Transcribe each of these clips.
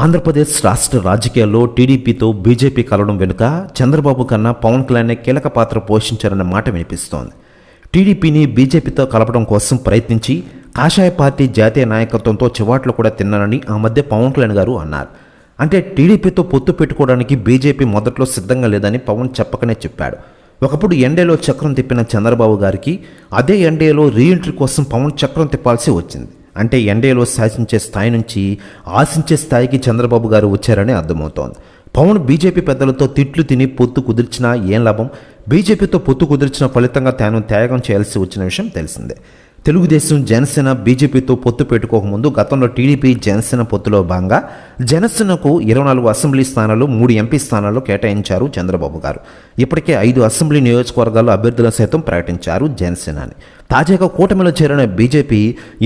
ఆంధ్రప్రదేశ్ రాష్ట్ర రాజకీయాల్లో టీడీపీతో బీజేపీ కలవడం వెనుక చంద్రబాబు కన్నా పవన్ కళ్యాణ్ కీలక పాత్ర పోషించారన్న మాట వినిపిస్తోంది. టీడీపీని బీజేపీతో కలపడం కోసం ప్రయత్నించి కాషాయ పార్టీ జాతీయ నాయకత్వంతో చివాట్లు కూడా తిన్నానని ఆ మధ్య పవన్ కళ్యాణ్ గారు అన్నారు. అంటే టీడీపీతో పొత్తు పెట్టుకోవడానికి బీజేపీ మొదట్లో సిద్ధంగా లేదని పవన్ చెప్పకనే చెప్పాడు. ఒకప్పుడు ఎన్డీఏలో చక్రం తిప్పిన చంద్రబాబు గారికి అదే ఎన్డీఏలో రీఎంట్రీ కోసం పవన్ చక్రం తిప్పాల్సి వచ్చింది. అంటే ఎన్డీఏలో శాసించే స్థాయి నుంచి ఆశించే స్థాయికి చంద్రబాబు గారు వచ్చారని అర్థమవుతోంది. పవన్ బీజేపీ పెద్దలతో తిట్లు తిని పొత్తు కుదిర్చినా ఏం లాభం? బీజేపీతో పొత్తు కుదిర్చిన ఫలితంగా తాను త్యాగం చేయాల్సి వచ్చిన విషయం తెలిసిందే. తెలుగుదేశం జనసేన బీజేపీతో పొత్తు పెట్టుకోకముందు గతంలో టీడీపీ జనసేన పొత్తులో భాగంగా జనసేనకు ఇరవై నాలుగు అసెంబ్లీ స్థానాలు మూడు ఎంపీ స్థానాలు కేటాయించారు చంద్రబాబు గారు. ఇప్పటికే ఐదు అసెంబ్లీ నియోజకవర్గాల్లో అభ్యర్థులను సైతం ప్రకటించారు జనసేనని. తాజాగా కూటమిలో చేరిన బీజేపీ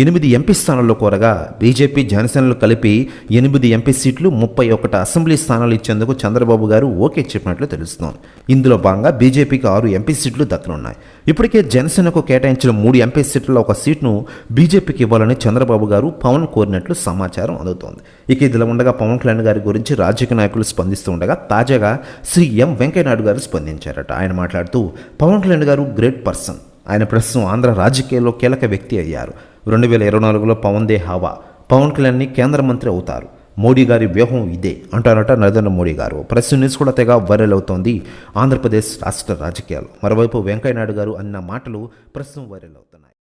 ఎనిమిది ఎంపీ స్థానాల్లో కోరగా బీజేపీ జనసేనలు కలిపి ఎనిమిది ఎంపీ సీట్లు ముప్పై ఒకటి అసెంబ్లీ స్థానాలు ఇచ్చేందుకు చంద్రబాబు గారు ఓకే చెప్పినట్లు తెలుస్తోంది. ఇందులో భాగంగా బీజేపీకి ఆరు ఎంపీ సీట్లు దక్కనున్నాయి. ఇప్పటికే జనసేనకు కేటాయించిన మూడు ఎంపీ సీట్లలో ఒక సీట్ను బీజేపీకి ఇవ్వాలని చంద్రబాబు గారు పవన్ కోరినట్లు సమాచారం అందుతోంది. ఇక ఇదిలా ఉండగా పవన్ కళ్యాణ్ గారి గురించి రాజకీయ నాయకులు స్పందిస్తూ ఉండగా తాజాగా శ్రీ ఎం వెంకయ్యనాయుడు గారు స్పందించారట. ఆయన మాట్లాడుతూ పవన్ కళ్యాణ్ గారు గ్రేట్ పర్సన్. ఆయన ప్రస్తుతం ఆంధ్ర రాజకీయాల్లో కీలక వ్యక్తి అయ్యారు. రెండు వేల ఇరవై నాలుగులో పవన్ దే హవా పవన్ కళ్యాణ్ని కేంద్ర మంత్రి అవుతారు. మోడీ గారి వ్యూహం ఇదే అంటారట నరేంద్ర మోడీ గారు. ప్రెస్ న్యూస్ కూడా తెగ వైరల్ అవుతోంది ఆంధ్రప్రదేశ్ రాష్ట్ర రాజకీయాలు. మరోవైపు వెంకయ్యనాయుడు గారు అన్న మాటలు ప్రస్తుతం వైరల్ అవుతున్నాయి.